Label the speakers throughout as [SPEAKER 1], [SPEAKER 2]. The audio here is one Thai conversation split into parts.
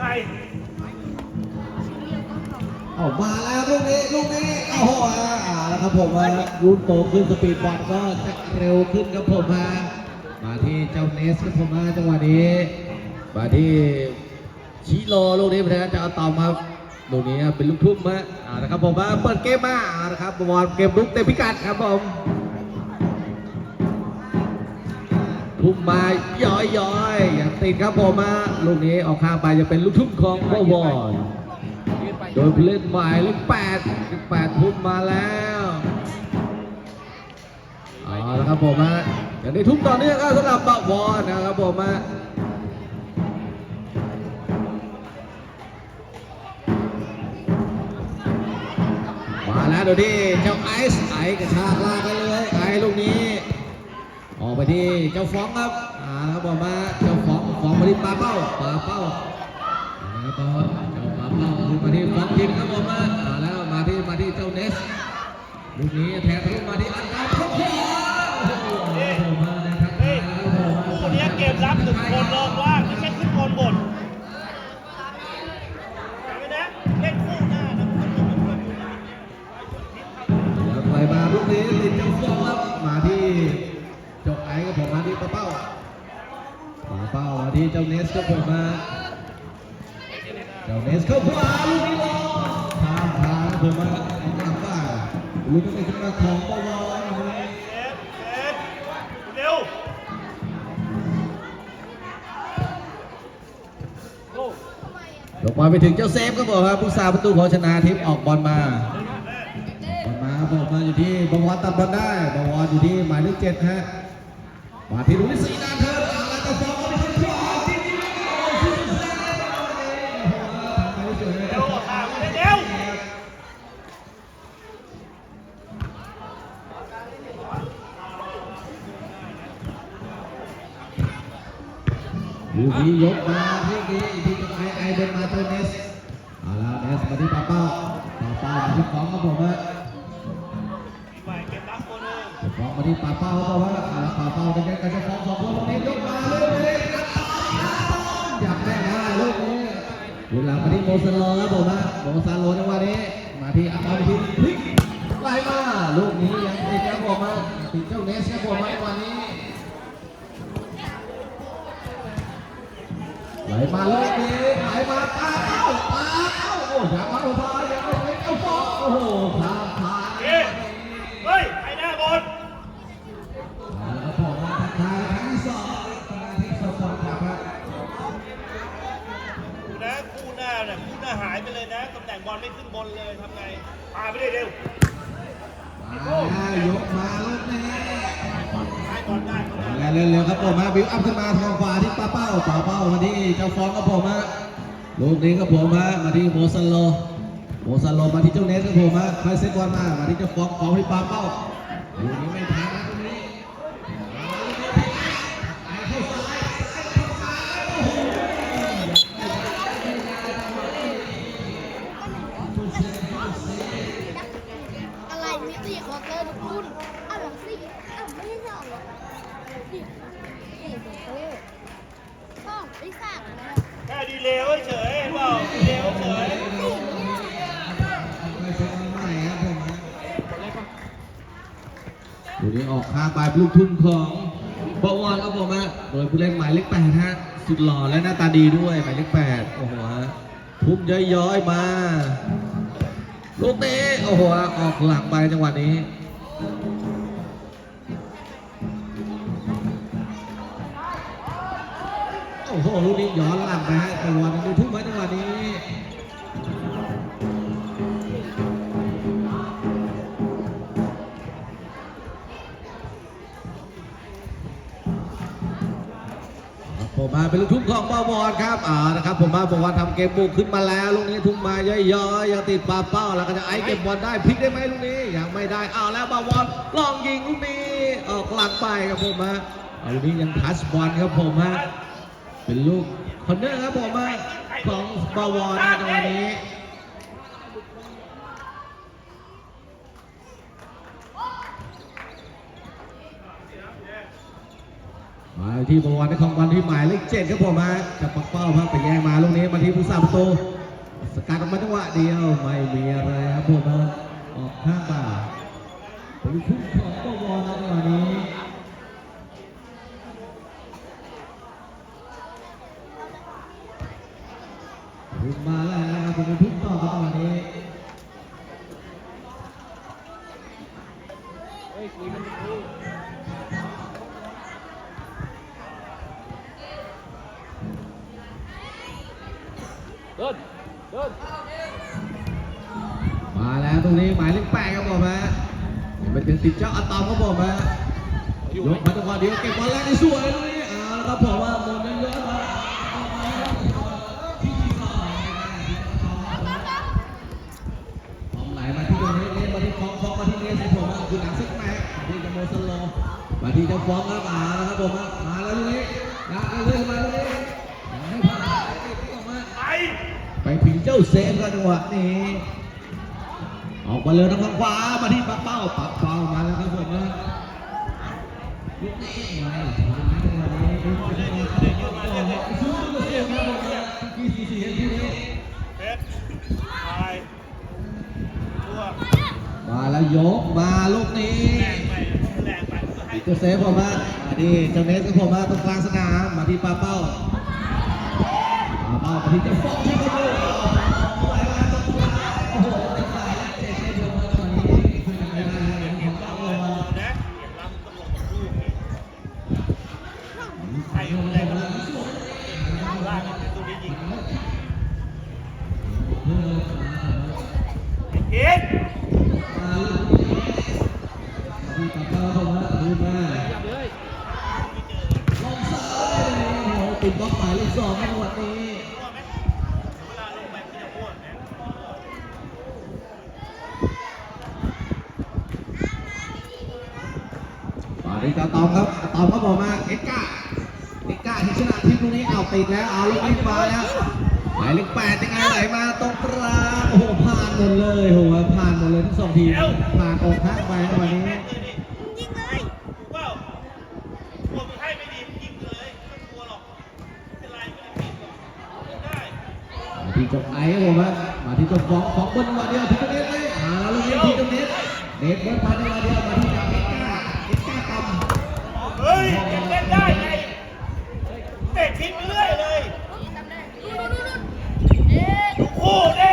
[SPEAKER 1] ใคร
[SPEAKER 2] เอามาแล้วลูกนี้ลูกนี้โอ้โหอ่าแล้วครับผมว่ารุ่นโตขึ้นสปีดบอลก็จะเร็วขึ้นครับผมมามาที่เจ้าเนสครับผมมาจังหวะนี้มาที่ชิโร่ลูกนี้พยายามจะเอาต่อมาลูกนี้เป็นลูกทุ่มฮะอ่านะครับผมมาเปิดเกมมาอ่านะครับบอลเกมลุกเต็มพิกัดครับผม ทุ่มมาย้อยย้อยๆอย่างติดครับผมมาลูกนี้ออกข้างไปจะเป็นลูกทุ่มของบอลโดยผู้เล่นหมายเลขแปดเลขแปดทุ่มมาแล้วเอาละครับผมฮะอย่างนี้ทุ่มต่อเนื่องครับสำหรับบะวอนนะครับผมฮะมาแล้วเดี๋ยวนี้เจ้าไอซ์ไอกระชากลากไปเลยไอลูกนี้ ออกไปที่เจ้าฟ้องครับอ่าครับผมมาเจ้าฟ้องฟ้องมาที่ปลาเป้าปลาเป้าแล้วก็เจ้าปาเป้าคือมาที่ฟองทีมครับผมมาอ่าแล้วมาที่มาที่เจ้าเนสลูกนี้แทงทะลุมาที่อันดาครบหัวโอ้โหผมมาในทักทา
[SPEAKER 1] เฮ้
[SPEAKER 2] ย
[SPEAKER 1] ย
[SPEAKER 2] ครับผม
[SPEAKER 1] คู่นี้เกมรับหนึ่งคนเลิกว่างไม่ใช่ขึ้นบนบนจำไว้นะเล่นคู่หน้านะมันจะมีเพื่อนอยู่นะ
[SPEAKER 2] แล้วไปมาลูกนี้ติดเจ้าฟองครับมาที่เจ้าไอ้ ครับผมมาที่ปาเป้าปาเป้ามาที่เจ้าเนสครับผมมาเจ้าเนสเข้าขวาลูกนี้ลงทางทางผมมาเอากลับบ้าลูกนี้ขึ้นมาของปวอน
[SPEAKER 1] เซฟเซฟเร็ว
[SPEAKER 2] ลงมาไปถึงเจ้าเซฟครับผมครับผู้สาประตูของชนะทิพย์ออกบอลมาบอลมาครับผมมาอยู่ที่บวรตัดบอลได้บวรอยู่ที่หมายเลขเจ็ดฮะ มาที่ลูกที่สี่ด้านเธออาแล้วจะฟ้องเอาไปที่ขวาที่นี่โอ้โหสุดยอดทำไปสวยเลยค
[SPEAKER 1] เร็
[SPEAKER 2] รั
[SPEAKER 1] ว
[SPEAKER 2] บ
[SPEAKER 1] ออกห่างเร็ว
[SPEAKER 2] ลูกนี้ยกมาที่นี้ที่ไอไอเดินมาเจอเนสเอาล้วเนสมาที่ป้าเป้าป้าเป้ามาที่ฟ้องครับผมฮะ ที่ป่าเป้าเขาบอกว่าอ่าป่าเป้าจะแก้กันจะฟ้องสองคนตรงนี้ยกมาเลูกนี้อยากได้นะลูกนี้ลูกหลังมาที่โมซาโลครับผมนะโมซาโลจังหวะนี้มาที่อัพเอาไปที่พลิกไล่มาลูกนี้ยังติดครับผมมาติดเจ้าเนสครับผมมาจังหวะนี้ไหลมาลูกนี้ไหลมาป้าเป้าป้าเป้าโอ้ยอย่ามาพาอย่ามาเจ้าฟ้องโอ้โห
[SPEAKER 1] บอลไม่ขึ้นบนเลยทำไงพาไปได้เร็ว
[SPEAKER 2] มายกมาลูกนี้
[SPEAKER 1] ให้บอลได้บอลได้
[SPEAKER 2] แล้วเร็วๆครับผมมาบิวอัพขึ้นมาทางขวาที่ป้าเป้าป้าเป้ามาที่เจ้าฟองครับผมฮะลูกนี้ครับผมฮะมาที่โมซันโลโมซันโลมาที่เจ้าเนสครับผมฮะค่อยเซตบอลมามาที่เจ้าฟองฟองที่ป้าเป้า
[SPEAKER 1] แค่ดีเลย์เฉยเห็นเปล่าดีเลย์เฉย
[SPEAKER 3] สี่เนี่ย
[SPEAKER 2] ไม่ใช่ใหม่ครับผมฮะดูนี้ออกข้างไปลูกทุ่มของบวรครับผมฮะโดยผู้เล่นหมายเลขแปดฮะสุดหล่อและหน้าตาดีด้วยหมายเลขแปดโอ้โหฮะทุ่มย้อยๆมาลูกนี้โอ้โหฮะออกหลังไปจังหวะนี้ อ้โหลูกนี้ย้อนหลังไปฮะบวรดูทุ่มไว้จังหวะนี้ผมมาเป็นลูกทุ่งของบวรครับอ่านะครับผมมาบวรทำเกมบุกขึ้นมาแล้วลูกนี้ทุ่มมาย่อยๆยังติดปาเป้าแล้วก็จะไอ้เก็บบอลได้พลิกได้ไหมลูกนี้ยังไม่ได้อ้าวแล้วบวรลองยิงลูกนี้ออกหลังไปครับผมฮะเอาลูกนี้ยังทัชบอลครับผมฮะ เป็นลูกคอนเนอร์ครับผมฮะของบวรในจังหวะนี้มาที่บวรนครวันที่หมายเลขเจ็ดครับผมมาจะปักเป้าครับไปแย่งมาลูกนี้มาที่ผู้สาประตูสกัดออกมาจังหวะเดียวไม่มีอะไรครับผมมาออกข้าง ตรงนี้หมายเลขแปดครับผมฮะเป็นเป็นติดเจ้าอะตอมครับผมฮะยกมาจังหวะเดียวเก็บบอลแรกได้สวยตรงนี้เอาละครับผมว่าหมดเยอะมาฟองไหลมาที่ตรงนี้เล่นมาที่ฟองฟองมาที่นี่สิผมฮะคือหนังซิกแม็กที่จะโมสโลมาที่เจ้าฟองครับมาแล้วครับผมมาแล้วตรงนี้นะเลื่อนมาตรงนี้ยังไม่ผ่านติดออกมา
[SPEAKER 1] ไป
[SPEAKER 2] ไปถึงเจ้าเซฟกันจังหวะนี้ ออกมาเลยทางขวามาที่ปักเป้าปักเป้ามาแล้วครับผมนะลูกนี้ไม่ทันนะจังหวะนี้ลูกนี้มาเด็กเยอะมาเลยสู้กับเซฟครับผมนะที่สี่สี่ที่นี้
[SPEAKER 1] เพชรไปทั่ว
[SPEAKER 2] มาแล้วยกมาลูกนี้
[SPEAKER 1] แรงไปแรงไปให้
[SPEAKER 2] เจ้าเซฟผมมามาที่เจ้าเนสครับผมมาตรงกลางสนามมาที่ปาเป้าปาเป้ามาที่เจ้าฟอกที่เขาเลยไหลมาตรงกลางโอ้โหเต็มสายแล้วเจ็บเจ็บเยอะมากตอนนี้ช่วยกันไม่ได้เลยผมต้องลงมา
[SPEAKER 1] นะเก็บรับต้องลงกับลูกนี่ใครอยู่ในกำลังล่างเป็นตัวนี้ยิงเอ็ด
[SPEAKER 2] ที่ปาเป้าผมมาดูมา
[SPEAKER 4] จับเลย
[SPEAKER 2] ลงซ้ายโอ้โหติดบล็อกหมายเลขสองในจังหวะนี้
[SPEAKER 1] มั่วไหมเวลาลงไปมันจะมั่วไหม
[SPEAKER 2] มาที่ตาตอมครับตาตอมก็บอกมาเอ็กก้าเอ็กก้าที่ชนะทีมตรงนี้เอาติดแล้วเอาลูกนี้มาแล้วหมายเลขแปดยังไงไหลมาตรงกลางโอ้โหผ่านหมดเลยโอ้โหผ่านหมดเลยทั้งสองทีมผ่านออกข้างไปในวันนี้
[SPEAKER 1] แม่งเลยดิ
[SPEAKER 3] ยิงเลย
[SPEAKER 1] ถูกเปล่ากลัวมึงให้ไม่ดีมึงยิงเลยไม่ต้องกลัวหรอกไม่เป็นไรไม่ได้ผิดหรอกเล่นได้
[SPEAKER 2] มาที่เจ้าไอ้ครับผมฮะมาที่เจ้าฟองฟองบนจังหวะเดียวที่ตรงนี้เลยอ่าลูกนี้ที่ตรงนี้เน็ตบอลผ่านจังหวะเดียวมาที่เจ้าเอ็กก้าเอ็กก้ากำ
[SPEAKER 1] เฮ้ยยังเล่นได้ไงเตะทิ้งไปเรื่อยเลย
[SPEAKER 3] จำได้ดูดูดูดูเอ๊ะ
[SPEAKER 1] ทุกคู่ดิ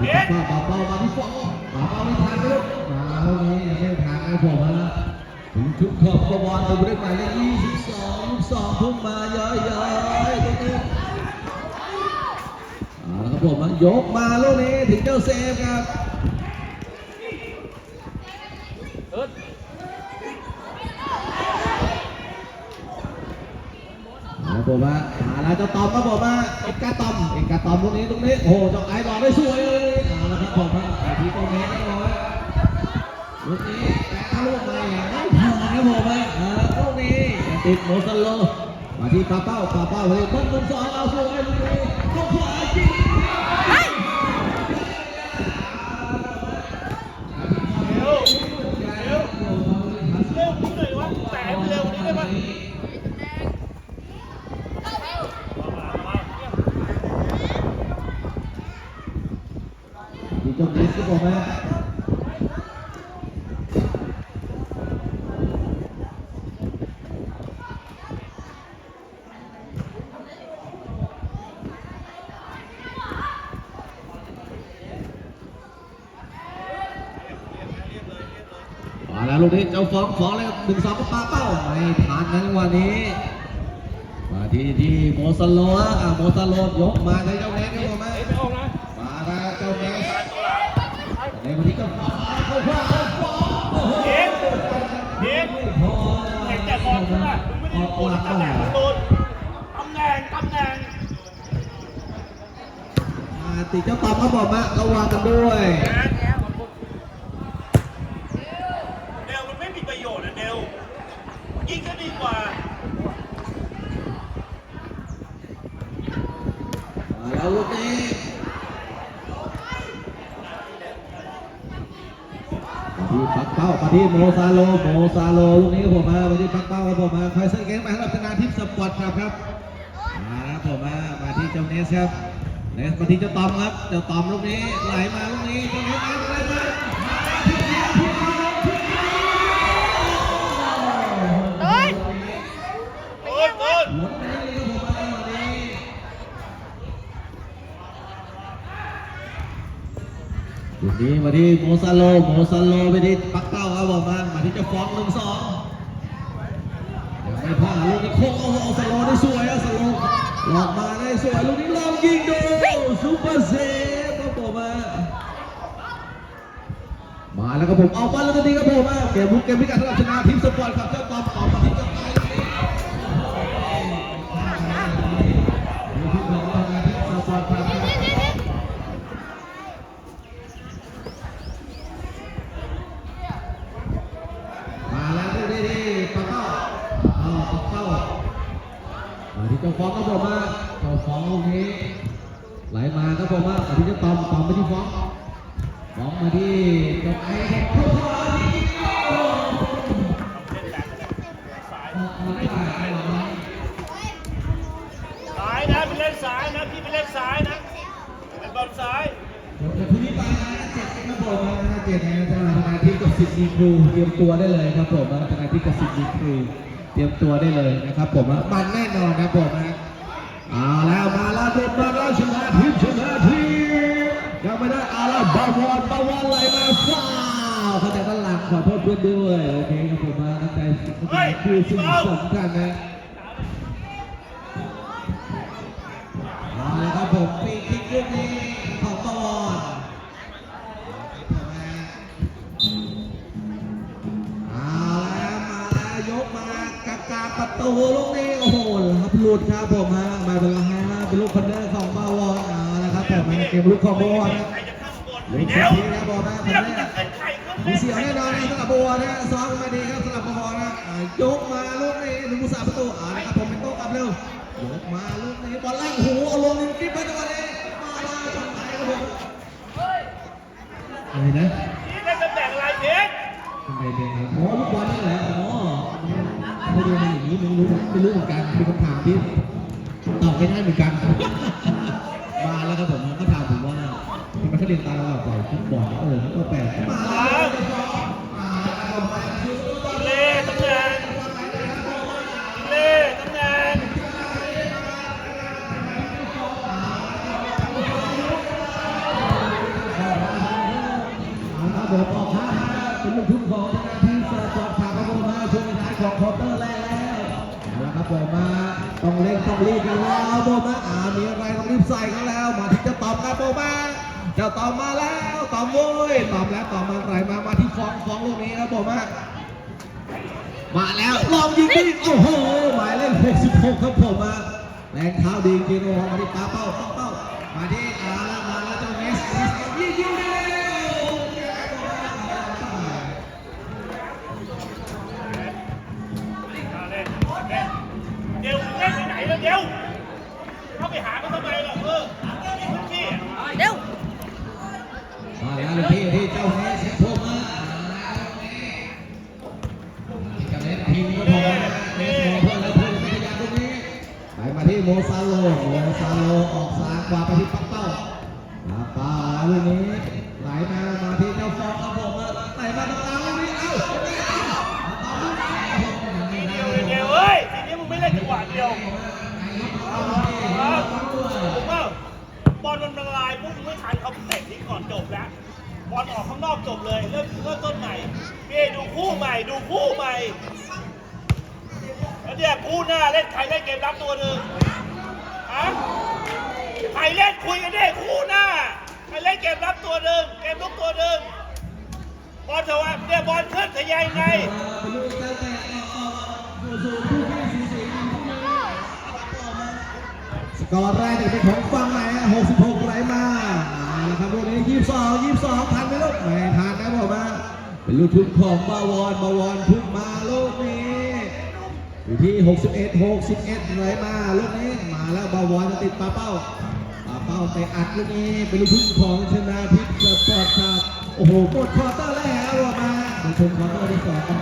[SPEAKER 1] เอ็ด
[SPEAKER 2] ป่าเป้ามาที่ฟองป่าเป้าไม่ทันลูกมาลูกนี้ยังไม่ทันนะผมฮะถึงชุดขอบกบอลตัวเลขหมายเลข22ลูกสองพุ่งมาเยอะๆตรงนี้เอาละครับ ผมยกมาลูกนี้ถึงเจ้าเซฟครับ
[SPEAKER 4] เดิน
[SPEAKER 2] เอาละผมฮะมาแล้วเจ้าตอมครับผมฮะเอกกาตอมเอกกาตอมตรงนี้ตรงนี้โอ้โหเจ้าไอ้บอลได้สวยเลยเอาละครับผมฮะไปที่ตรงนี้ครับผมฮะลูกนี้แตะทะลุมาอย่างไม่ผ่านครับผมฮะอ่าลูกนี้ติดโมซัลโลมาที่ปาเป้าปาเป้าเลยต้นต้นสองเอาสวยลูกนี้เข้าขวาจริง
[SPEAKER 1] เร็วเร็วเร็วนิดหน่อยวะแต่ให้มันเร็วกว่านี้ได้ปะมามา
[SPEAKER 2] ดีจงดิสครับผมฮะมาแล้วลูกนี้เจ้าฟองฟองเลยหนึ่งสองก็ปาเป้าไม่ทันนะจังหวะนี้ มาที่ที่โมซาโลอะโมซาโลยกมาเลยเจ้าเนสครับผมฮะ
[SPEAKER 4] เอ้ยไม่ออกนะ
[SPEAKER 2] มาแล้วเจ้าเนสะ
[SPEAKER 1] มึงไม่
[SPEAKER 2] อ
[SPEAKER 1] ได้
[SPEAKER 2] อก
[SPEAKER 1] โดน
[SPEAKER 2] หลัก
[SPEAKER 1] ตำแหน่ง
[SPEAKER 2] ก่
[SPEAKER 1] มึ
[SPEAKER 2] องน
[SPEAKER 1] โดนตำแหน่งตำแหน่ง
[SPEAKER 2] อ่าติดเจ้าตอมครับผมฮะระวังกันด้วย
[SPEAKER 1] เดวมันไม่มีประโยชน์นะเดวยิงก็ดีกว่า
[SPEAKER 2] มาแล้วลูกนี้ามา ที่โมซาโลโมซาโลลูกนี้ครับผมมามาที่ปักเป้าครับผมมาคอยเซอร์เกมมาให้เราชนะทิพย์สปอร์ตครับครับมาครับผมมามาที่เจ้าเนสครับเนสมาที่เจ้าตอมครับเจ้าตอมลูกนี้ไหลมาลูกนี้เจ้าเนสมาไหลมา
[SPEAKER 3] เฮ้ย
[SPEAKER 1] โอ้ยโอ้ย
[SPEAKER 2] หมุนไปเลยครับผมมาวันนี้ลูกนี้มาที่โมซาโลโมซาโลไปที่ปัก ที่เจ้าฟองหนึ่งสองยังไม่พลาดลูกนี้โค้งโอ้โหสโลได้สวยอะสโลหลอกมาได้สวยลูกนี้ลองยิงดูซูเปอร์เซฟครับผมมามาแล้วครับผมเอาบอลแล้วก็ดีครับผมมาเกมบุกเกมพิการสำหรับชนะทีมสปอร์ตครับเจ้าตอมต่อมาที่เจ้าไทย มาแล้วดูดีดีปะเป้าเอาปะเป้ามาที่ เจ้าฟ้องครับผมมาเจ้าฟ้องลูกนี้ไหลมาครับผมมามาที่เจ้าตอมตอมไปที่ฟ้องฟ้องมาที่เจ้าไอ้เข้าขวาที่โอ้ออกมาได้ไหม
[SPEAKER 1] สายนะไปเล่นสายนะพี่ไปเล่นสายนะเป็นบอลซ้าย
[SPEAKER 2] เดี๋ยวพรุ่งนี้ไปนะเจ็ดครับผมนะเจ็ดนะสถานที่กับสิบดีครูเตรียมตัวได้เลยครับผมนะสถานที่กับสิบดีครู เตรียมตัวได้เลยนะครับ ผมนะมันแน่นอนครับผมนะเอาแล้วมาแล้วโดนมาแล้วชนะทีมชนะทีมยังไม่ได้เอาแล้วบอลวอนบอลวอนไหลมาฟาวเขาจะด้านหลังขอโทษเพื่อนด้วยโอเคครับผมนะตั้งใจคือสิ่งสำคัญนะากาประตูลูกนี้โอ้โหครับหลุดครับผมฮะม่เป็นไรฮะเป็นลูกคอนเนอร์ของบาวอนเอาละครับผมเกมลูกของบาวอนนะ
[SPEAKER 1] เข้าบอล
[SPEAKER 2] ลูก
[SPEAKER 1] เดี๋
[SPEAKER 2] สุ
[SPEAKER 1] ยว
[SPEAKER 2] ดทีครับอลนะ
[SPEAKER 1] พัน
[SPEAKER 2] เนี่
[SPEAKER 1] จะ
[SPEAKER 2] ย
[SPEAKER 1] เป็นใครขึ้น
[SPEAKER 2] มีเสียวแน่นอนนะสำหรับบาวอนนะซ้อมมาดีครับสำหรับบาวอนนะยกมาลูกนี้ถึงผู้สาประตูเอาละครับผมเป็นโต๊ะกลับเร็วยกมาลูกนี้บอลล่โอ้โหเอาลงในกิ๊บไปจังหวะนี้มาแล้วจังไหนครับผมอะไรนะ
[SPEAKER 1] นี่เล่นตำแหน่งอะไรเพชร
[SPEAKER 2] ทำไมเป็นครับอ๋อลูกบอลนี่แหละ ไม่รู้ไม่รู้เหมือนกันเป็นคำถามที่ตอบไม่ได้เหมือนกัน มาแล้วครับผมก็ถามผมว่าทำไมเขาเรียนตาเราต่อยฟุตบอลเออก็แปลกมา มาต้องเล่นต้องรีบกันแล้วผมมาอ่ามีอะไรต้องรีบใส่กันแล้ว มาที่จะตอบครับผมมาจะตอบมาแล้วตอมโว้ยตอบแล้วตอบมาไรมามาที่ฟองฟองลูกนี้ครับผมามาแล้วลองยิงดิโอ้โหหมายเลข66ครับผมมาแรงเท้าดีจริงๆโอ้โหมาที่ปาเป้าเป้า
[SPEAKER 1] น ไม่ทั
[SPEAKER 2] นเขาเตะ
[SPEAKER 1] ทิ้งก่อนจบแล้วบอลออกข้างนอกจบเลยเริ่มเริ่มต้นใหม่พี่ดูคู่ใหม่ดูคู่ใหม่แล้วเนี่ยคู่หน้าเล่นใครเล่นเกมรับตัวหนึ่งฮะใครเล่นคุยกันดิคู่หน้าใครเล่นเกมรับตัวหนึ่งเกมลุกตัวหนึ่งบอลเถอะวะเนี่ยบอลขึ้นทะยายไง
[SPEAKER 2] สกอร์แรกเป็นของฝั่งไหนฮะ66ไหลมาเอาละครับลูกนี้ 22 22ทันไหมลูกไม่ทันนะผมาเป็นลูกทุ่งของบาวอนบาวอนทุกมาลูกนี้อยู่ที่ 61 61เลยมาลูกนี้มาแล้วบาวอนติดปาเป้าปาเป้าไปอัดลูกนี้เป็นลูกทุ่งของชนะทิพย์สปอร์ตครับโอ้โหหมดควอเตอร์แรกแล้วออมาเป็นคถึงควอเตอร์ที่สองกัน